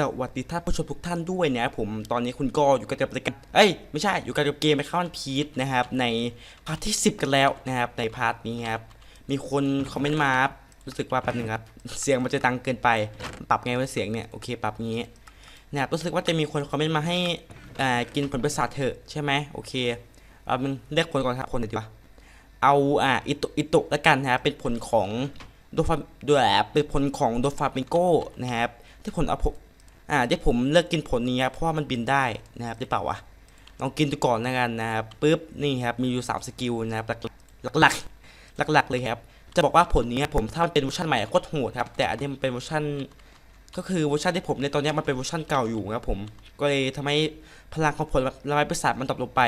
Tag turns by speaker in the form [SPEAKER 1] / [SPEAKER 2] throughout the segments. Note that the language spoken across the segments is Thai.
[SPEAKER 1] สวัสดีท่านผู้ชมทุกท่านด้วยนะครับผมตอนนี้คุณก็อยู่กับรายการเอ้ยไม่ใช่อยู่กับเกมไมค้าวันพีทนะครับในพาร์ทที่ 10 กันแล้วนะครับในพาร์ทนี้ครับมีคนคอมเมนต์มาครับรู้สึกว่าแป๊บนึงครับเสียงมันจะดังเกินไปปรับไงวะเสียงเนี่ยโอเคปรับงี้นะครับรู้สึกว่าจะมีคนคอมเมนต์มาให้อ่ากินผลประสาทเถอะใช่ไหมโอเคเอามึงเรียกคนก่อนครับคนไหนดีวะเอาอ่าอิโตอิโตะแล้วกันนะครับเป็นผลของโดฟาด้วยเป็นผลของโดฟาเมนโกนะครับที่ผลเอา อ่าที่ผมเลือกกินผลนี้ครับเพราะว่ามันบินได้นะครับได้เปล่าวะลองกินดูก่อนแล้วกันนะครับปุ๊บนี่ครับมีอยู่3สกิลนะครับหลักหลักหลักหลักๆเลยครับจะบอกว่าผลนี้ครับผมถ้ามันเป็นเวอร์ชันใหม่โคตรโหดครับแต่อันนี้มันเป็นเวอร์ชันก็คือเวอร์ชันที่ผมในตอนนี้มันเป็นเวอร์ชันเก่าอยู่ครับผมก็เลยทำให้พลังของผลละลายประสาทมันตกลงไป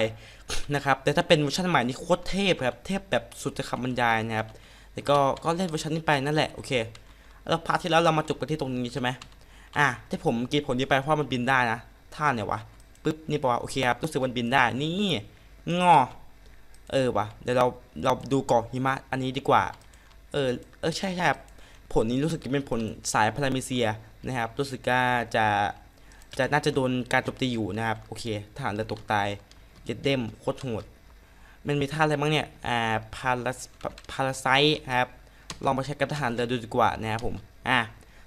[SPEAKER 1] นะครับแต่ถ้าเป็นเวอร์ชันใหม่นี่โคตรเทพครับเทพแบบสุดจะคำบรรยายนะครับแล้วก็ก็เล่นเวอร์ชันนี้ไปนั่นแหละโอเคแล้วพาร์ทที่แล้วเรามาจบกันที่ตรงนี้ใช่ไหม อะที่ผมกินผลนี้ไปเพราะมันบินได้นะท่าเนี่ยวะปึ๊บนี่ปะวะโอเคครับรู้สึกมันบินได้นี่งอเออวะเดี๋ยวเราเราดูเกาะหิมะอันนี้ดีกว่า เออเออใช่ใช่ครับผลนี้รู้สึกจะเป็นผลสายพาราเมเซียนะครับรู้สึกว่าจะจะน่าจะโดนการโจมตีอยู่นะครับโอเคทหารเรือตกตายเย็ดเด้มโคตรโหดมันมีท่าอะไรบ้างเนี่ยอ่าพาราพาราไซครับลองไปใช้กับทหารเรือดูดีกว่านะครับผมอะ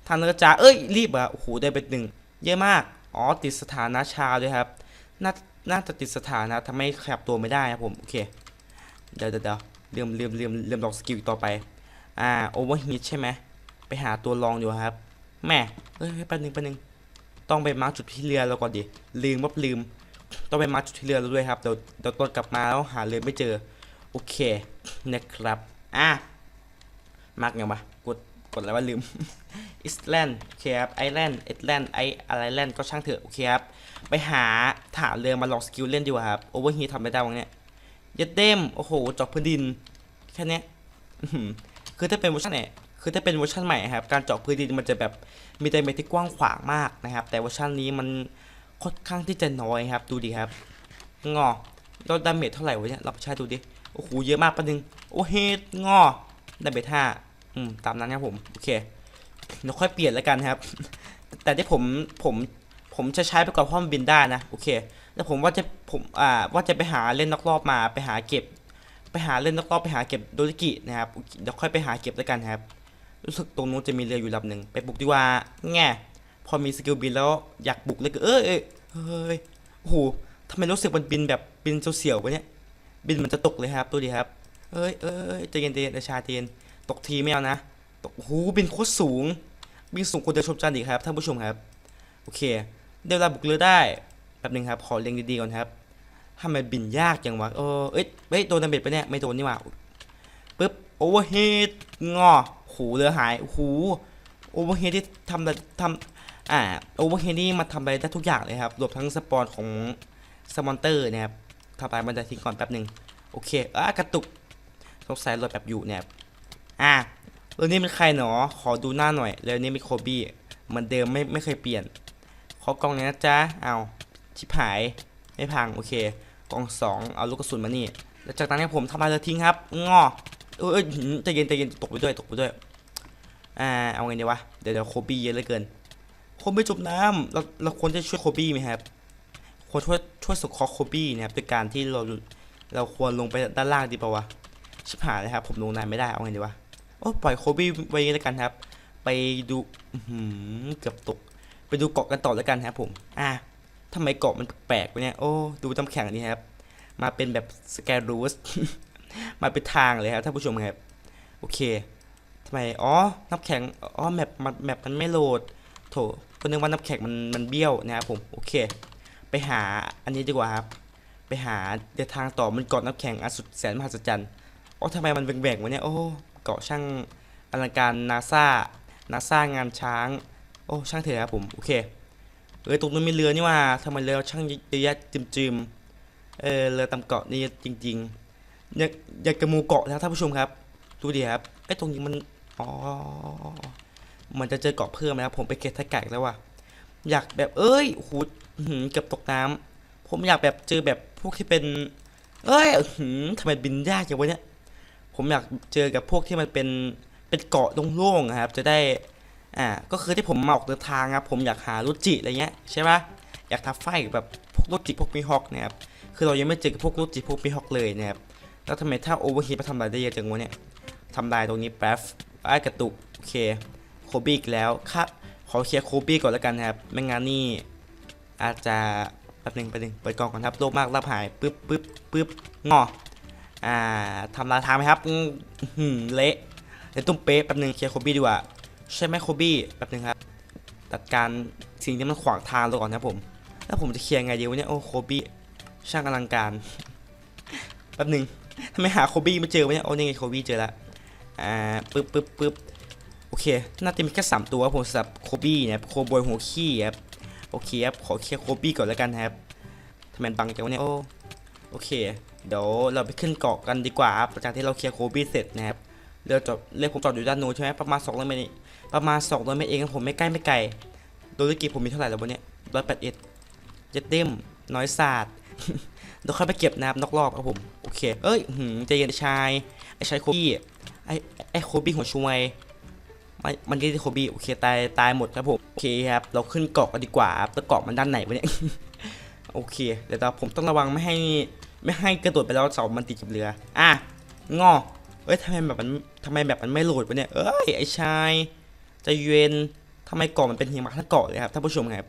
[SPEAKER 1] ทางเรือจ่าเอ้ยรีบอะโอ้โหได้เป็นหนึ่งเยอะมากอ๋อติดสถานะชาด้วยครับน่าน่าจะติดสถานะทำให้ขยับตัวไม่ได้ครับผมโอเคเดี๋ยวเดี๋ยวเดี๋ยวเริ่มเริ่มเริ่มเริ่มลองสกิลต่อไปอ่าโอเวอร์ฮีทใช่ไหมไปหาตัวรองอยู่ครับแม่เอ้ยแป๊บนึงแป๊บนึงต้องไปมาร์คจุดที่เรือเราก่อนดิลืมว่าลืม ต้องไปมาร์คจุดที่เรือเราด้วยครับเดี๋ยวเดี๋ยวตอนกลับมาแล้วหาเรือไม่เจอโอเคนะครับอะมาร์กไงวะกดกดอะไรวะลืม อิสแลนด์โอเคครับไอแลนด์เอสแลนด์ไออะไรแลนด์ก็ช่างเถอะโอเคครับไปหาฐานเรือมาลองสกิลเล่นดีกว่าครับโอเวอร์ฮีททำไม่ได้วังเนี้ยยัดเด้มโอ้โหจอกพื้นดินแค่เนี้ยคือถ้าเป็นเวอร์ชันไหนคือถ้าเป็นเวอร์ชันใหม่ครับการเจาะพื้นดินมันจะแบบมีไดเมทที่กว้างขวางมากนะครับ แต่เวอร์ชันนี้มันค่อนข้างที่จะน้อยครับ ดูดิครับงอเราดาเมจเท่าไหร่วะเนี่ยเราไปใช้ดูดิโอ้โหเยอะมากประนึงโอ้เฮดงอดาเมจห้าอืมตามนั้นครับผมโอเค เดี๋ยวค่อยเปลี่ยนแล้วกันครับ แต่ที่ผมผมผมจะใช้ไปก่อนเพราะมันบินได้นะโอเค แล้วผมว่าจะผมอ่าว่าจะไปหาเล่นนอกรอบมาไปหาเก็บ ไปหาเล่นนอกรอบไปหาเก็บโดริกินะครับเดี๋ยวค่อยไปหาเก็บแล้วกันครับ รู้สึกตรงนู้นจะมีเรืออยู่ลำหนึ่งไปบุกดีกว่าแง่พอมีสกิลบินแล้วอยากบุกเลยก็เอ้ยเอ้ยเฮ้ยโอ้โหทำไมรู้สึกมันบินแบบบินเสียวๆวะเนี่ยบินมันจะตกเลยครับดูดิครับ เอ้ยเอ้ยใจเย็นๆเดชาเย็นตกทีไม่เอานะ โอ้โหบินโคตรสูง บินสูงกว่าเดชมจันอีกครับท่านผู้ชมครับ โอเค เดี๋ยวเราบุกเรือได้แป๊บนึงครับ ขอเล็งดีๆก่อนครับทำไมบินยากจังวะเออเอ้ยเฮ้ยโดนดาเมจไปเนี่ยไม่โดนนี่หว่าปึ๊บโอเวอร์เฮดงอโหเรือหายโอ้โหโอเวอร์เฮดที่ทำอะไรทำอ่าโอเวอร์เฮดนี่มาทำอะไรได้ทุกอย่างเลยครับรวมทั้งสปอนของสมอนเตอร์นะครับทำลายมันจะทิ้งก่อนแป๊บหนึ่งโอเคอะกระตุกสงสัยรถแบบอยู่เนี่ยอะ เรื่องนี้เป็นใครหนอ ขอดูหน้าหน่อย แล้วนี่เป็นโคบี้เหมือนเดิมไม่ไม่เคยเปลี่ยน ขอกล่องนี้นะจ๊ะ เอาชิบหาย ไม่พัง โอเค กล่องสองเอาลูกกระสุนมานี่ แล้วจากนั้นเนี่ยผมทำลายเรือทิ้งครับ งอเออใจเย็นใจเย็นตกไปด้วยตกไปด้วย อ่า เอาไงดีวะ เดี๋ยวเดี๋ยวโคบี้เยอะเหลือเกิน โคนไม่จมน้ำเราเราควรจะช่วยโคบี้ไหมครับ ควรช่วยช่วยสกอโคบี้นะครับด้วยการที่เราเราควรลงไปด้านล่างดีป่าวะ ชิบหายเลยครับ ผมลงน้ำไม่ได้ เอาไงดีวะ อ้ปล่อยโคบี้ไว้แล้วกันครับ ไปดูหือเกือบตก ไปดูเกาะกันต่อแล้วกันครับผม อะทำไมเกาะมันแปลกๆวะเนี่ย โอ้ ดูน้ำแข็งนี่ครับ มาเป็นแบบสแกรูสมาเป็นทางเลยครับท่านผู้ชมครับ โอเคทำไม อ๋อ น้ำแข็ง อ๋อ แมปมันแมปมันไม่โหลด โถก็นึกว่าน้ำแข็งมันมันเบี้ยวนะครับผม โอเค ไปหาอันนี้ดีกว่าครับ ไปหาเดินทางต่อมันเกาะน้ำแข็งอันสุดแสนมหัศจรรย์ อ๋อทำไมมันแหว่งๆวะเนี่ย โอ้ เกาะช่างอลังการนาซานาซางานช้าง โอ้ช่างเถอะครับผม โอเค เออตรงนู้นมีเรือนี่ว่าทำไมเรือช่างเยอะแยะจิมๆ เออเรือตำเกาะนี่จริงๆอยากอยากกระมูเกาะแล้วท่านผู้ชมครับ ดูดิครับไอ้ตรงนี้มัน อ๋อ มันจะเจอเกาะเพิ่มนะครับผมไปเก็บทะไก่แล้วว่ะ อยากแบบเอ้ยหูหือเกือบตกน้ำผมอยากแบบเจอแบบพวกที่เป็น เอ้ยหือทำไมบินยากอย่างวะเนี่ย ผมอยากเจอกับพวกที่มันเป็นเป็นเกาะโล่งๆอะครับ จะได้อ่าก็คือที่ผมมาออกเดินทางครับผมอยากหารุจิอะไรเงี้ยใช่ปะอยากทับไฟแบบพวกรุจิพวกมีฮอกนะครับคือเรายังไม่เจอกับพวกรุจิพวกมีฮอกเลยนะครับแล้วทำไมถ้าโอเวอร์ฮีทมาทำอะไรได้เยอะจังวะเนี่ยทำลายตรงนี้แป๊บไอ้กระตุกโอเคโคบี้อีกแล้วครับขอเคลียร์โคบี้ก่อนแล้วกันนะครับไม่งั้นนี่อาจจะแป๊บหนึงแป๊บหนึงเปิดกล่องก่อนครับโลภมากรับหายปึ๊บปึ๊บปึ๊บงอ อ่าทำลายทางไหมครับหือเละเดี๋ยวตุ้มเป๊ะแป๊บหนึงเคลียร์โคบี้ดีกว่าใช่ไหมโคบี้แป๊บหนึงครับจัดการสิ่งที่มันขวางทางเราก่อนนะผมแล้วผมจะเคลียร์ไงดีวะเนี่ยโอ้โคบี้ช่างอลังการแป๊บหนึงทำไมหาโคบี้ไม่เจอวะเนี่ยโอ้นี่ไงโคบี้เจอละอ่าปึ๊บปึ๊บปึ๊บโอเคน่าจะมีแค่สามตัวผมสำหรับโคบี้นะครับโคบอยหัวขี้ครับโอเคครับขอเคลียร์โคบี้ก่อนแล้วกันครับทำไมมันบังจังวะเนี่ยโอ้โอเค เดี๋ยวเราไปขึ้นเกาะกันดีกว่าครับหลังจากที่เราเคลียร์โคบี้เสร็จนะครับเรือจอดเรือผมจอดอยู่ด้านนู้นใช่ไหมประมาณ200เมตรประมาณ200เมตรเองครับผมไม่ใกล้ไม่ไกลโดยกิผมมีเท่าไหร่แล้ววันเนี้ยร้อยแปดเอ็ดเจ็ดเต็มน้อยศาสตร์เดี๋ยวค่อยไปเก็บนะครับนอกรอบครับผมโอเคเอ้ยหืมใจเย็นชายไอ้ชายโคบี้ไอ้ไอ้โคบี้หัวช่วยมันมันที่โคบี้โอเคตายตายหมดครับผมโอเคครับเราขึ้นเกาะกันดีกว่าครับแล้วเกาะมันด้านไหนวะเนี่ยโอเคเดี๋ยวผมต้องระวังไม่ให้ ไม่ให้กระโดดไปแล้วเสามันติดกับเรือ อะงอเอ้ยทำไมแบบมันทำไมแบบมันไม่โหลดวะเนี่ย เอ้ยไอ้ชายใจเย็นทำไมเกาะมันเป็นหิมะทั้งเกาะเลยครับท่านผู้ชมครับ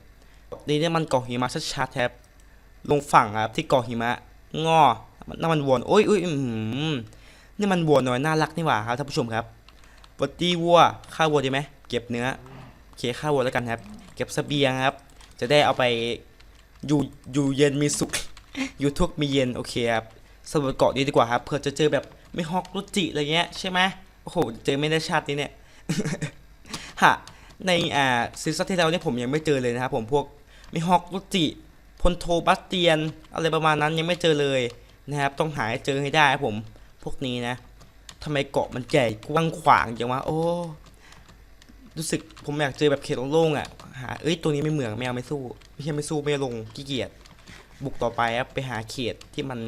[SPEAKER 1] นี่เนี่ยมันเกาะหิมะชัดๆครับลงฝั่งครับที่เกาะหิมะงอนั่นมันวัวโอ้ยอุ้ยอื้อหือนี่มันวัวน้อยน่ารักนี่หว่าครับท่านผู้ชมครับปติวัวฆ่าวัวดีไหมเก็บเนื้อโอเคฆ่าวัวแล้วกันครับ เก็บเสบียงครับ จะได้เอาไปอยู่อยู่เย็นมีสุข อยู่ทุกข์มีเย็นโอเคครับสำรวจเกาะนี้ดีกว่าครับเผื่อจะเจอแบบไม่ฮอกรุจิอะไรเงี้ยใช่ไหมโอ้โหเจอไม่ได้ชาตินี้เนี่ยฮะในอ่าซีซั่นที่แล้วเนี่ยผมยังไม่เจอเลยนะครับผมพวกไม่ฮอกรุจิพลโทบัสเตียน อะไรประมาณนั้นยังไม่เจอเลยนะครับ ต้องหาให้เจอให้ได้ครับผมพวกนี้นะทำไมเกาะมันใหญ่กว้างขวางจังวะโอ้รู้สึกผมอยากเจอแบบเขตโล่งๆอะหาเอ้ยตัวนี้ไม่เหมืองไม่เอาไม่สู้ไม่ใช่ไม่สู้ไม่ลงขี้เกียจ บุกต่อไปครับไปหาเขตที่มัน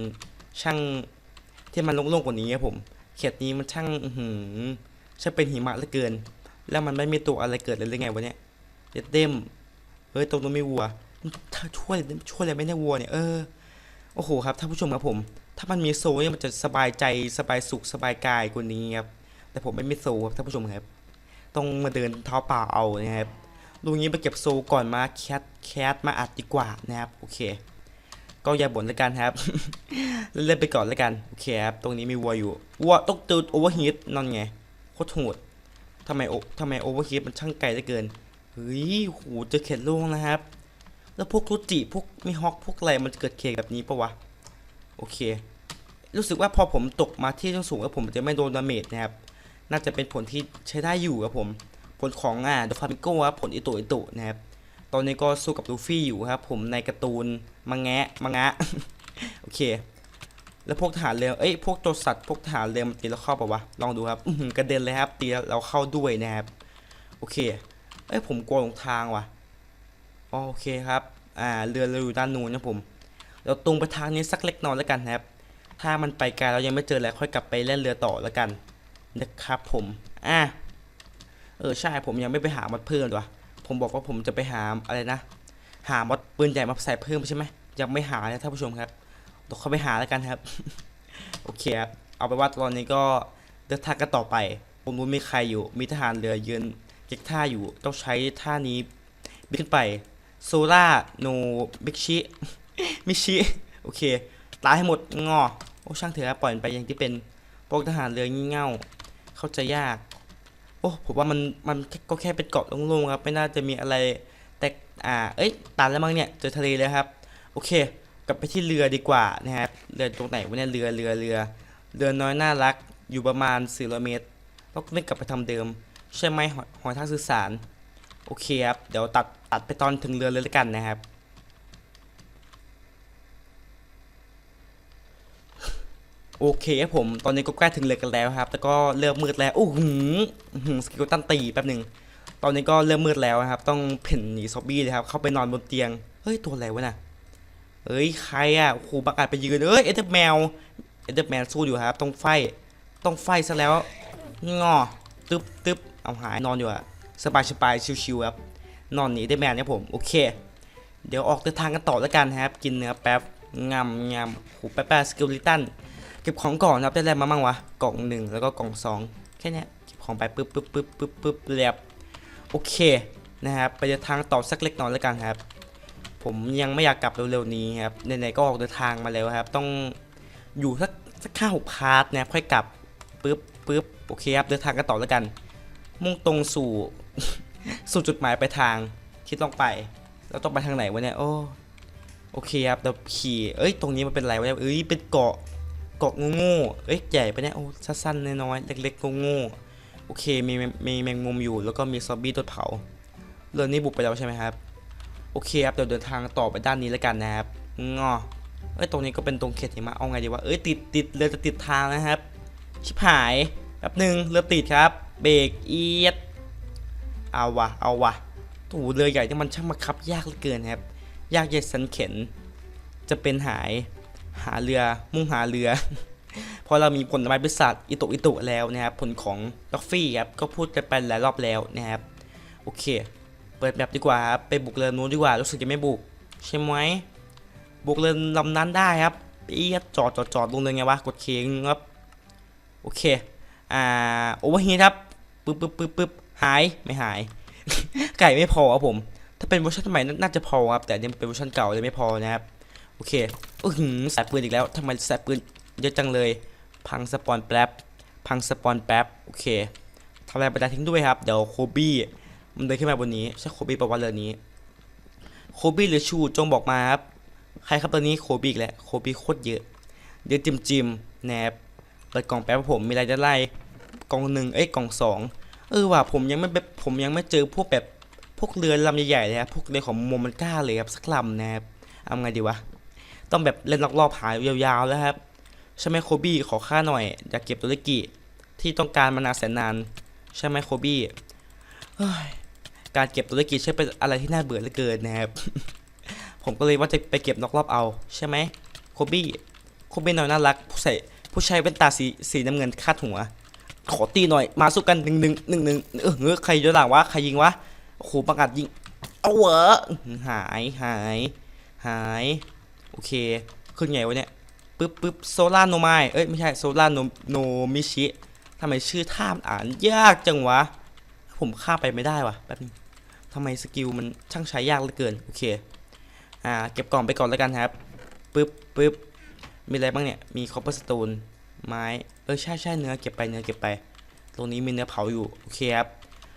[SPEAKER 1] ช่างที่มันโล่งๆกว่านี้ครับผม เขตนี้มันช่างอื้อหือช่างเป็นหิมะเหลือเกิน แล้วมันไม่มีตัวอะไรเกิดเลยหรือไงวะเนี่ยเด็ดเต็มเฮ้ยตรงนู้นไม่วัวช่วยช่วยอะไรไม่ได้วัวเนี่ยเออโอ้โหครับท่านผู้ชมครับผม ถ้ามันมีโซเนี่ยมันจะสบายใจสบายสุขสบายกายกว่านี้ครับแต่ผมไม่มีโซครับท่านผู้ชมครับต้องมาเดินเท้าเปล่าเอานะครับลุงนี้ไปเก็บโซก่อนมาแคทแคทมาอัดดีกว่านะครับโอเค ก็อย่าบ่นแล้วกันครับ เล่นไปก่อนแล้วกัน โอเคครับ ตรงนี้มีวัวอยู่ วัวต้องตืดโอเวอร์ฮีทนั่นไง โคตรโหดทำไมโอทำไมโอเวอร์ฮีทมันช่างไกลเหลือเกิน เฮ้ยโหเจอเขตโล่งนะครับ แล้วพวกรุจิพวกมีฮอกพวกอะไรมันเกิดเขตแบบนี้ปะวะ โอเค รู้สึกว่าพอผมตกมาที่สูงแล้วผมจะไม่โดนดาเมจนะครับ น่าจะเป็นผลที่ใช้ได้อยู่ครับผม ผลของอ่าเดฟามิโก้ครับผลอิโตอิโตนะครับ ตอนนี้ก็สู้กับลูฟี่อยู่ครับ ผมในการ์ตูนมังแงะมังงะโอเค แล้วพวกทหารเรือเอ้ยพวกตัวสัตว์พวกทหารเรือมันตีเราเข้าปะวะลองดูครับกระเด็นเลยครับตีเราเข้าด้วยนะครับโอเคเอ้ยผมกลัวหลงทางว่ะโอเคครับอ่าเรือเราอยู่ด้านนู้นนะผม เราตรงไปทางนี้สักเล็กน้อยแล้วกันครับ ถ้ามันไปไกลเรายังไม่เจอแล้วค่อยกลับไปเล่นเรือต่อแล้วกันนะครับผมอะเออใช่ผมยังไม่ไปหามัดเพิ่มด้วย ผมบอกว่าผมจะไปหาอะไรนะ หามัดปืนใหญ่มาใส่เพิ่มใช่ไหมยังไม่หาเลยท่านผู้ชมครับเดี๋ยวเข้าไปหาแล้วกันครับ โอเคครับเอาไปนว่าตอนนี้ก็เดินทางกันต่อไปตรงนู้นมีใครอยู่ มีทหารเรือยืนเก็กท่าอยู่ต้องใช้ท่านี้บินขึ้นไปโซล่าโนบิกชิมิชิโอเค ตายให้หมดงอโอ้ช่างเถอะปล่อยมันไปอย่างที่เป็นพวกทหารเรืองี่เง่า เข้าใจยาก โอ้ผมว่ามันมันก็แค่เป็นเกาะโล่งๆครับ ไม่น่าจะมีอะไรแต่อ่าเอ้ยตันแล้วมั้งเนี่ยเจอทะเลแล้วครับ โอเค กลับไปที่เรือดีกว่านะครับเรือตรงไหนวะเนี่ยเรือเรือเรือเรือน้อยน่ารักอยู่ประมาณ400เมตรต้องเล่กลับไปทำเดิม ใช่ไหมหอยหอยทากสื่อสาร โอเคครับ เดี๋ยวตัดตัดไปตอนถึงเรือเลยแล้วกันนะครับ โอเคครับผม ตอนนี้ก็ใกล้ถึงเรือกันแล้วครับ แต่ก็เริ่มมืดแล้วโอ้โหสกิลตันตีแป๊บหนึ่งตอนนี้ก็เริ่มมืดแล้วครับ ต้องเพ่นหนีซอมบี้เลยครับ เข้าไปนอนบนเตียง เฮ้ย ตัวอะไรวะน่ะเอ้ย ใครอะโอ้โหบักาจไปยืน เอ้ย เอเดอร์แมว เอเดอร์แมนสู้อยู่ครับ ต้องไฟ ต้องไฟซะแล้ว งอ ตึ๊บตึ๊บเอาหายนอนอยู่อะสบายสบายชิวๆครับ นอนหนีได้แมนครับผม โอเค เดี๋ยวออกเดินทางกันต่อแล้วกันครับ กินเนื้อแป๊บงำงำหูแป๊บแป๊บสกิลลิตัน ก็บของก่อนครับได้อะไรมาบ้างวะกล่องหนึ่งแล้วก็กล่องสองแค่นี้เก็บของไปปึ๊บปึ๊บปึ๊บปึ๊บปึ๊บเรียบโอเคนะครับไปเดินทางต่อสักเล็กน้อยแล้วกันครับ ผมยังไม่อยากกลับเร็วๆนี้ครับไหนๆก็ออกเดินทางมาแล้วครับ ต้องอยู่สักสักห้าหกพาร์ทนะครับค่อยกลับปึ๊บปึ๊บโอเคครับเดินทางกันต่อแล้วกัน มุ่งตรงสู่สู่จุดหมายปลายทางที่ต้องไปเราต้องไปทางไหนวะเนี่ยโอ้โอเคครับเดี๋ยวขี่เอ้ยตรงนี้มันเป็นอะไรวะเนี่ยเอ้ยเป็นเกาะ เกาะโง่ๆเอ้ยใหญ่ไปะเนี่ยโอ้สั้นๆน้อยๆเล็กๆโง่ๆโอเคมีมีแมงมุมอยู่แล้วก็มีซอมบี้ตัวเผาเรื่องนี้บุกไปแล้วใช่ไหมครับ โอเคครับเดี๋ยวเดินทางต่อไปด้านนี้แล้วกันนะครับงอเอ้ยตรงนี้ก็เป็นตรงเขตหิมะเอาไงดีวะเอ้ยติดติดเรือจะติดทางนะครับ ชิบหายแป๊บหนึ่งเรือติดครับเบรกเอียดเอาวะเอาวะโอ้โหเรือใหญ่ที่มันช่างบังคับยากเหลือเกินครับ ยากเย็นสันเข็น จะเป็นหาย หาเรือมุ่งหาเรือพราะเรามีผลไม้บริษัทอิตะอิตะแล้วนะครับ ผลของล็อกฟี่ครับก็พูดกันไปหลายรอบแล้วนะครับ โอเค เปิดแบบดีกว่าครับไปบุกเรือนู้นดีกว่ารู้สึกจะไม่บุก ใช่ไหมบุกเรือลำนั้นได้ครับเอียดจอดจอดจอดลงเลยไงวะกดเคงครับโอเคอ่าโอเวอร์ฮีทครับปึ๊บปึ๊บปึ๊บปึ๊บหายไม่หาย ไก่ไม่พอครับผม ถ้าเป็นเวอร์ชันใหม่น่าจะพอครับแต่อันนี่เป็นเวอร์ชันเก่าเลยไม่พอนะครับ โอเคอื้อหือสายปืนอีกแล้วทำไมสายปืนเยอะจังเลย พังสปอนแป๊บ พังสปอนแป๊บ โอเคทำอะไรไปได้ทิ้งด้วยครับ เดี๋ยวโคบี้มันเดินขึ้นมาบนนี้ ใช่โคบี้ประวัติเรือนี้ โคบี้หรือชูจงบอกมาครับ ใครครับตอนนี้โคบี้อีกแล้วโคบี้โคตรเยอะ เดี๋ยอะจิมจิมแนบเปิดกล่องแป๊บครับผมมีอะไรจะไล่กล่องหนึ่งเอ้ยกล่องสองเออว่ะผมยังไม่แบบผมยังไม่เจอพวกแบบพวกเรือลำใหญ่ๆเลยครับพวกเรือของโมมันก้าเลยครับสักลำนะครับเอาไงดีวะ ต้องแบบเล่นรอบๆหายยาวๆแล้วครับใช่ไหมโคบี้ขอค่าหน่อย อยากเก็บตัวเลกิที่ต้องการมานานแสนนาน ใช่ไหมโคบี้การเก็บตัวเลกิใช่เป็นอะไรที่น่าเบื่อเหลือเกินนะครับ ผมก็เลยว่าจะไปเก็บนอกรอบเอาใช่ไหมโคบี้โคบี้หน่อยน่ารักผู้ใส่ผู้ชายเป็นตาสีสีน้ำเงินคาดหัว ขอตีหน่อยมาสู้กันหนึ่งหนึ่งหนึ่งหนึ่งเออเฮ้ยใครอยู่หลังวะใครยิงวะโอ้โหประกาศยิงเอาเหรอหายหายหาย อเค ขึ้นไงวะเนี่ยปึ๊บปึ๊บโซล่าโนไมเอ้ยไม่ใช่โซล่าโนโนมิชิทำไมชื่อท่ามนอ่านยากจังวะ ผมข้าไปไม่ได้วะแป๊บนึงทำไมสกิลมันช่างใช้ยากเหลือเกิน โอเค อ่า เก็บกล่องไปก่อนแล้วกันครับปึ๊บปึ๊บมีอะไรบ้างเนี่ย มีคอปเปอร์สโตนไม้ เออใช่ใช่เนื้อเก็บไปเนื้อเก็บไป ตรงนี้มีเนื้อเผาอยู่ โอเคครับ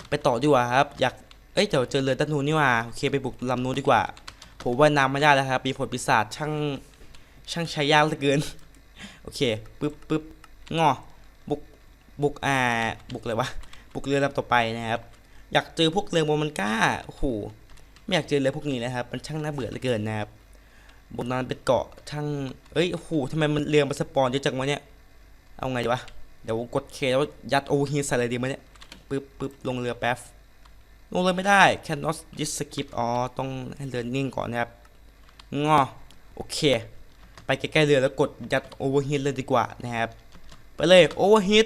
[SPEAKER 1] ไปต่อดีกว่าครับ อยาก เอ้ยเดี๋ยวเจอเรือด้านนู้นนี่ว่า โอเคไปบุกลำนู้นดีกว่า ผมว่ายน้ำไม่ได้แล้วครับมีผลปีศาจช่างช่างใช้ยากเหลือเกิน โอเคปึ๊บปึ๊บงอบุกบุกอ่าบุกเลยวะบุกเรือลำต่อไปนะครับ อยากเจอพวกเรือโมมันก้าโอ้โหไม่อยากเจอเรือพวกนี้นะครับ มันช่างน่าเบื่อเหลือเกินนะครับบนนั้นเป็นเกาะช่างเอ้ยโอ้โหทำไมมันเรือมาสปอนเยอะจังวะเนี่ยเอาไงดีวะเดี๋ยวกดเคแล้วยัดโอฮีใส่เลยดีไหมเนี่ยปึ๊บปึ๊บลงเรือแป๊บ ลงเรือไม่ได้ cannot dis skip อ๋อ ต้องให้เรือนิ่งก่อนนะครับ งอ โอเค ไปใกล้ๆเรือแล้วกดยัดโอเวอร์ฮีทเลยดีกว่านะครับ ไปเลยโอเวอร์ฮีท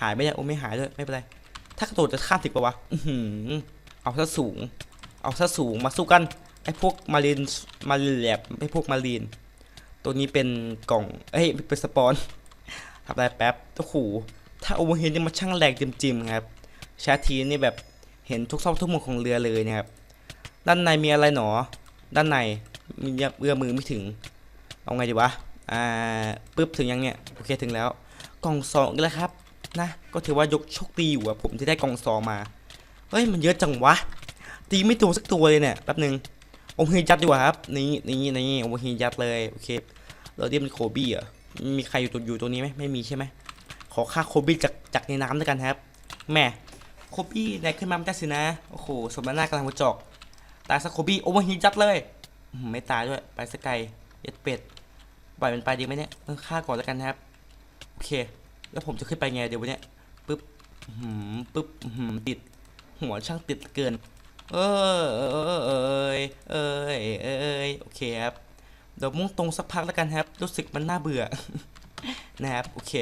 [SPEAKER 1] หายไหมเนี่ยโอ้ไม่หายด้วย ไม่เป็นไร ถ้ากระโดดจะข้ามถึงปะวะอือเอาซะสูง เอาซะสูงมาสู้กัน ไอ้พวกมารีนมารีนแลบไอ้พวกมารีน ตัวนี้เป็นกล่อง เอ้ย เป็นสปอนทำอะไรแป๊บโอ้โหถ้าโอเวอร์เฮดนี่มันช่างแรงจิมๆครับ ชาทีนี่แบบเห็นทุกซอกทุกมุมของเรือเลยนะครับ ด้านในมีอะไรหนอ ด้านในมีเอื้อมือไม่ถึง เอาไงดีวะ อ่าปึ๊บถึงยังเนี่ย โอเคถึงแล้ว กล่องสองแล้วครับ นะ ก็ถือว่ายกโชคดีอยู่อะผมที่ได้กล่องสองมา เฮ้ยมันเยอะจังวะ ตีไม่ตัวสักตัวเลยเนี่ย แป๊บหนึ่งโอเฮยัดดีกว่าครับ นี่นี่นี่โอเฮยัดเลย โอเคเราเรียกมันโคบี้เหรอมีใครอยู่ตัวอยู่ตรงนี้ไหมไม่มีใช่ไหมขอค่าโคบี้จากจากในน้ำด้วยกันครับ แม่ โคบี้แดกขึ้นมาไม่ได้สินะ โอ้โห สมน้ากำลังหัวจอก ตายสักโคบี้โอเวอร์ฮียัดเลย ไม่ตายด้วย ไปสกไกเย็ดเป็ด ปล่อยมันไปดีไหมเนี่ยเออฆ่าก่อนแล้วกันนะครับ โอเค แล้วผมจะขึ้นไปไงเดี๋ยววันเนี้ยปึ๊บหืมปึ๊บหืมติด หัวช่างติดเกิน เออเออเออเอยเอยเอยโอเคครับ เดี๋ยวมุ่งตรงสักพักแล้วกันครับ รู้สึกมันน่าเบื่อ นะครับ โอเค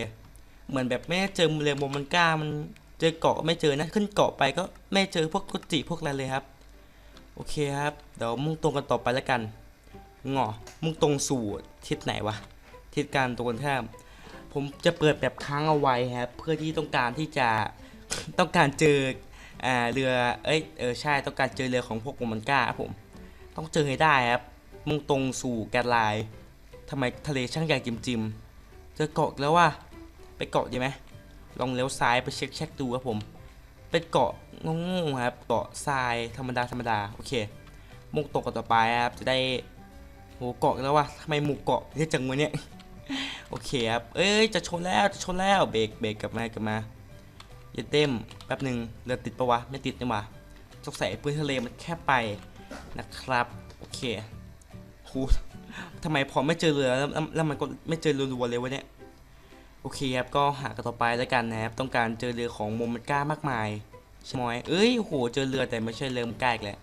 [SPEAKER 1] เหมือนแบบไม่เจอเรือโมมันก้ามัน เจอเกาะก็ไม่เจอนะขึ้นเกาะไปก็ไม่เจอพวกกุจิพวกอะไรเลยครับ โอเคครับ เดี๋ยวมุ่งตรงกันต่อไปแล้วกันงอมุ่งตรงสู่ทิศไหนวะทิศการตรงกันข้ามผมจะเปิดแบบค้างเอาไว้ครับเพื่อที่ต้องการที่จะต้องการเจออ่าเรือเอ้ยเออใช่ต้องการเจอเรือของพวกโมมันก้าครับผม ต้องเจอให้ได้ครับ มุ่งตรงสู่แกนไลน์ทำไมทะเลช่างใหญ่จิมจิมเจอเกาะแล้วว่าไปเกาะดีไหม ลองเลี้ยวซ้ายไปเช็คเช็คดูครับผม เป็นเกาะงงๆครับ เกาะทรายธรรมดาธรรมดาโอเค มุ่งตรงกันต่อไปครับ จะได้โหเกาะแล้ววะทำไมหมู่เกาะเยอะจังวะเนี่ย โอเคครับ เอ้ย จะชนแล้ว จะชนแล้ว เบรกเบรกกลับมากลับมาอย่าเต้มแป๊บหนึ่งเรือติดปะวะ ไม่ติดนี่หว่าสงสัยพื้นทะเลมันแคบไปนะครับ โอเคหูทำไมพอไม่เจอเรือแล้วแล้วมันก็ไม่เจอรือรัวๆเลยวะเนี่ย โอเคครับก็หากันต่อไปแล้วกันนะครับต้องการเจอเรือของโมมันก้ามากมายใช่ไหมเอ้ยโหเจอเรือแต่ไม่ใช่เรือมันก้าอีกแหละ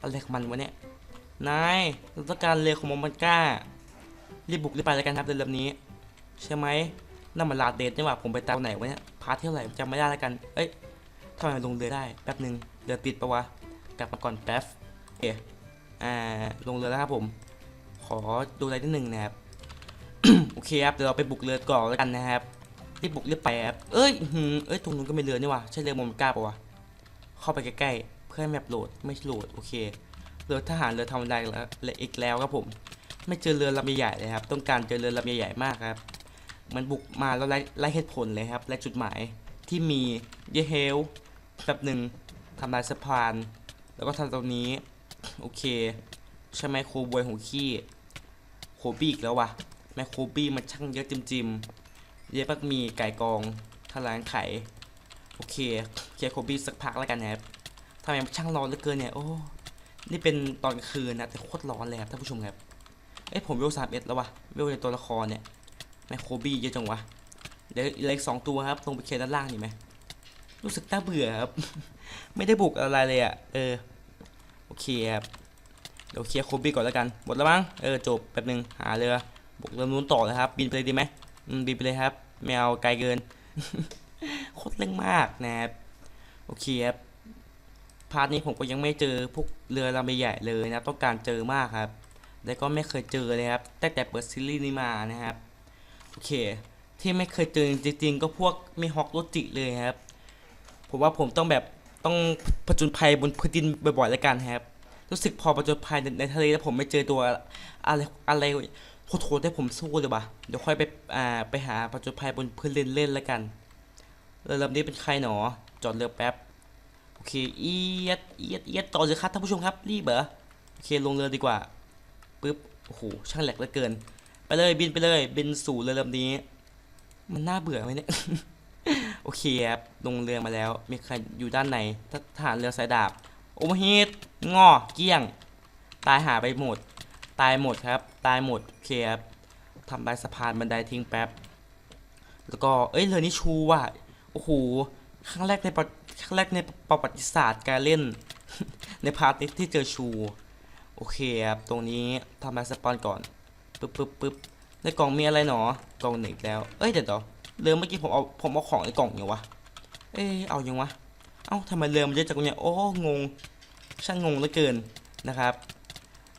[SPEAKER 1] อะไรของมันวะเนี่ยนายต้องการเรือของโมมันก้ารีบบุกรีบไปแล้วกันครับเรือลำนี้ ใช่ไหมนั่นมันลาเดทนี่หว่าผมไปตามไหนวะเนี่ยพาร์ทเท่าไหร่จำไม่ได้แล้วกันเอ้ยทำไมลงเรือได้แป๊บหนึ่งเรือติดปะวะกลับมาก่อนแป๊บโอเคอ่าลงเรือแล้วครับผม ขอดูอะไรนิดหนึ่งนะครับ โอเคครับเดี๋ยวเราไปบุกเรือก่อนแล้วกันนะครับรีบบุกรีบไปครับเอ้ยหือเอ้ยตรงนู้นก็มีเรือนี่ว่าใช่เรือโมมันก้าปะวะเข้าไปใกล้ๆเพื่อให้แมปโหลดไม่โหลดโอเคเรือทหารเรือธรรมดาอีกแล้วอีกแล้วครับผม ไม่เจอเรือลำใหญ่ๆเลยครับ ต้องการเจอเรือลำใหญ่ๆมากครับ มันบุกมาแล้วไล่ไล่เหตุผลเลยครับและจุดหมายที่มีเยเฮลแบบหนึ่งทำลายสะพาน แล้วก็ทำตรงนี้โอเค ใช่ไหมโคบวยหัวขี้โคบีกแล้ววะ แมคโคบี้มันช่างเยอะจิมจิมๆเยอะมากมีไก่กองทลางไข่โอเคเคลียร์โคบี้สักพักแล้วกันนะครับทำไมมันช่างร้อนเหลือเกินเนี่ยโอ้นี่เป็นตอนกลางคืนนะแต่โคตรร้อนเลยครับท่านผู้ชมครับเอ้ยผมเวลสามเอ็ดแล้ววะเวลในตัวละครเนี่ยแมคโคบี้เยอะจังวะเดี๋ยวเลืออีกสองตัวครับลงไปเคลียร์ด้านล่างดีไหมรู้สึกน่าเบื่อครับ ไม่ได้บุกอะไรเลยอะ เออ โอเคครับ เดี๋ยวเคลียร์โคบี้ก่อนแล้วกัน หมดแล้วมั้ง เออ จบแป๊บนึง หาเรือ บุกเรือนู้นต่อเลยครับ บินไปเลยดีไหมบินไปเลยครับไม่เอาไกลเกินโคตรเร่งมากนะครับโอเคครับพาร์ทนี้ผมก็ยังไม่เจอพวกเรือลำใหญ่เลยนะต้องการเจอมากครับ แล้วก็ไม่เคยเจอเลยครับตั้งแต่เปิดซีรีส์นี้มานะครับโอเค ที่ไม่เคยเจอจริงๆก็พวกมีฮอกโรจิเลยครับ ผมว่าผมต้องแบบต้องผจญภัยบนพื้นดินบ่อยๆแล้วกันครับ รู้สึกพอผจญภัยในในทะเลแล้วผมไม่เจอตัวอะไรอะไร โหดๆให้ผมสู้เลยว่ะเดี๋ยวค่อยไปอ่าไปหาผจญภัยบนพื้นดินเล่นแล้วกันเรือลำนี้เป็นใครหนอ จอดเรือแป๊บโอเคเอียดเอียดเอียดต่อเลยครับท่านผู้ชมครับรีบเหรอโอเคลงเรือดีกว่าปึ๊บโอ้โหช่างแหลกเหลือเกิน ไปเลยบินไปเลยบินสู่เรือลำนี้ มันน่าเบื่อไหมเนี่ยโอเคครับลงเรือมาแล้ว มีใครอยู่ด้านในททหารเรือสายดาบโอเวอร์ฮีทงอเกี้ยง ตายหาไปหมด ตายหมดครับ ตายหมดโอเคครับทำลายสะพานบันไดทิ้งแป๊บ แล้วก็เอ้ยเรือนี้ชูว่ะโอ้โหครั้งแรกในประครั้งแรกในประวัติศาสตร์การเล่น ในพาร์ทที่เจอชู โอเคครับตรงนี้ทำลายสปอนก่อนปึ๊บปึ๊บปึ๊บในกล่องมีอะไรหนอกล่องหนึ่งแล้ว เอ้ยเดี๋ยวเดี๋ยวเรือเมื่อกี้ผมเอาผมเอาของในกล่องอยู่วะเอ้ยเอายังวะเอ้าทำไมเรือมันเยอะจังเนี่ยโอ้งงช่างงงเหลือเกินนะครับ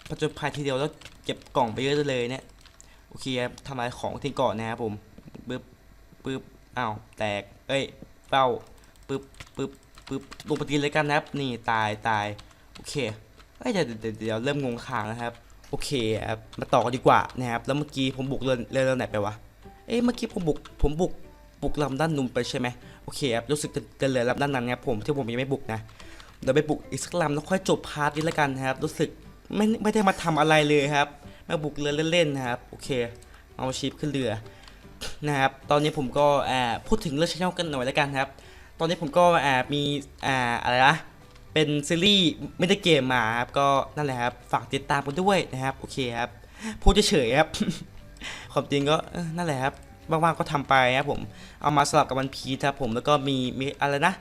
[SPEAKER 1] ประจนภัยทีเดียวแล้วเก็บกล่องไปเยอะเลยเนี่ยโอเคครับทำลายของทิ้งก่อนนะครับผมปึ๊บปึ๊บอ้าวแตกเอ้ยเป้าปึ๊บปึ๊บปึ๊บลงปฏิเลยกันนะครับ นี่ตายตายโอเคเอ้ยเดี๋ยวเดี๋ยวเดี๋ยวเริ่มงงขางนะครับโอเคครับมาต่อกันดีกว่านะครับแล้วเมื่อกี้ผมบุกเรือเรือเรือไหนไปวะเอ้ยเมื่อกี้ผมบุกผมบุกบุกลำด้านนุ่มไปใช่ไหมโอเคครับรู้สึกจะจะเหลือลำด้านนั้นครับผมที่ผมยังไม่บุกนะเดี๋ยวไปบุกอีกสักลำแล้วค่อยจบพาร์ทนี้แล้วกันนะครับรู้สึก ไม่ไม่ได้มาทำอะไรเลยครับมาบุกเรือเล่นๆนะครับโอเคเอาชีพขึ้นเรือนะครับตอนนี้ผมก็อ่าพูดถึงเรื่องชแนลกันหน่อยแล้วกันครับ ตอนนี้ผมก็อ่ามีอ่าอะไรนะเป็นซีรีส์ไม่ได้เกมมาครับก็นั่นแหละครับฝากติดตามกันด้วยนะครับโอเคครับพูดเฉยๆครับความจริงก็นั่นแหละครับว่างๆก็ทำไปครับผมเอามาสลับกับวันพีครับผมแล้วก็มีมีอะไรนะ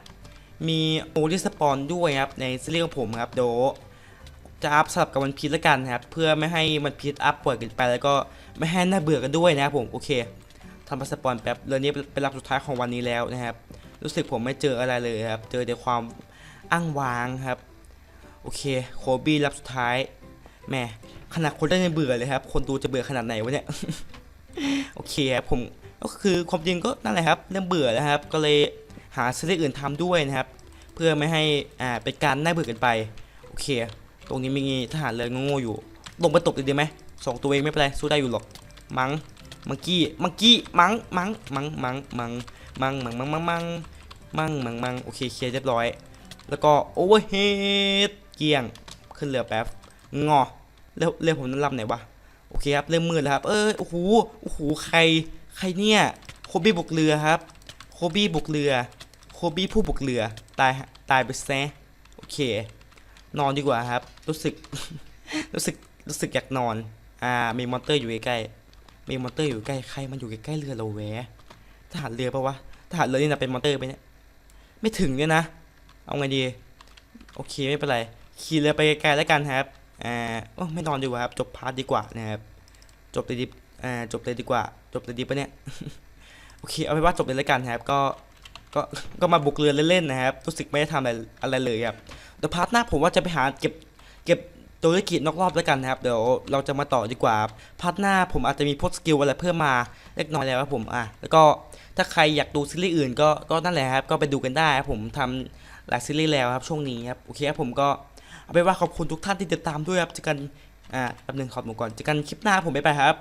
[SPEAKER 1] มีโอลิสปอนด้วยครับในซีรีส์ของผมครับเดี๋ยว จะอัพสลับกับวันพีแล้วกันนะครับ เพื่อไม่ให้มันพีอัพปล่อยกันไป แล้วก็ไม่ให้น่าเบื่อกันด้วยนะครับผมโอเคทำพาสปอร์ตแป๊บเรื่องนี้เป็นลำสุดท้ายของวันนี้แล้วนะครับ รู้สึกผมไม่เจออะไรเลยครับ เจอแต่ความอ้างว้างครับ โอเคโคบี้รับสุดท้ายแหม่ขนาดคนได้ยังเบื่อเลยครับ คนดูจะเบื่อขนาดไหนวะเนี่ยโอเคครับผมก็คือความจริงก็นั่นแหละครับเริ่มเบื่อแล้วครับ ก็เลยหาซีรีส์อื่นทำด้วยนะครับ เพื่อไม่ให้อ่าเป็นการน่าเบื่อกันไปโอเค ตรงนี้มีทหารเรือโง่ๆอยู่ลงไปตบเลยดีไหมสองตัวเองไม่เป็นไรสู้ได้อยู่หรอก มังมังกี้มังกี้มังมังมังมังมังมังมังมังมังมังมังมังมังโอเคเคลียร์เรียบร้อย แล้วก็โอเวอร์เฮดเกี่ยงขึ้นเรือแป๊บงอเรือเรือผมนั้นลำไหนวะโอเคครับเริ่มมืดแล้วครับ เออโอ้โหโอ้โหใครใครเนี่ยโคบี้บุกเรือครับโคบี้บุกเรือโคบี้ผู้บุกเรือตายตายไปแซะโอเค นอนดีกว่าครับ รู้สึก รู้สึก รู้สึกอยากนอน อ่า มีมอนเตอร์อยู่ใกล้ๆมีมอนเตอร์อยู่ใกล้ ใครมันอยู่ใกล้ๆเรือเราแวะทหารเรือปะวะ ทหารเรือนี่นะเป็นมอนเตอร์ไปเนี่ย ไม่ถึงเนี่ยนะ เอาไงดี โอเคไม่เป็นไร ขี่เรือไปไกลๆแล้วกันครับ อ่า โอ้ไม่นอนดีกว่าครับ จบพาร์ทดีกว่านะครับ จบเลยดีอ่า จบเลยดีกว่า จบเลยดีปะเนี่ย โอเค เอาไปนว่าจบเลยแล้วกันครับ ก็ ก็ก็มาบุกเรือเล่นๆนะครับรู้สึกไม่ได้ทำอะไรอะไรเลยครับเดี๋ยวพาร์ทหน้าผมว่าจะไปหาเก็บเก็บตัวธุรกิจนอกรอบแล้วกันนะครับเดี๋ยวเราจะมาต่อดีกว่าครับพาร์ทหน้าผมอาจจะมีพวกสกิลอะไรเพิ่มมาเล็กน้อยแล้วครับผมอะแล้วก็ถ้าใครอยากดูซีรีส์อื่นก็ก็นั่นแหละครับก็ไปดูกันได้ครับผมทำหลายซีรีส์แล้วครับช่วงนี้ครับโอเคครับผมก็เอาไปนว่าขอบคุณทุกท่านที่ติดตามด้วยครับเจอกันอ่าแป๊บนึงขอบผมก่อนเจอกันคลิปหน้าผมไปไปครับ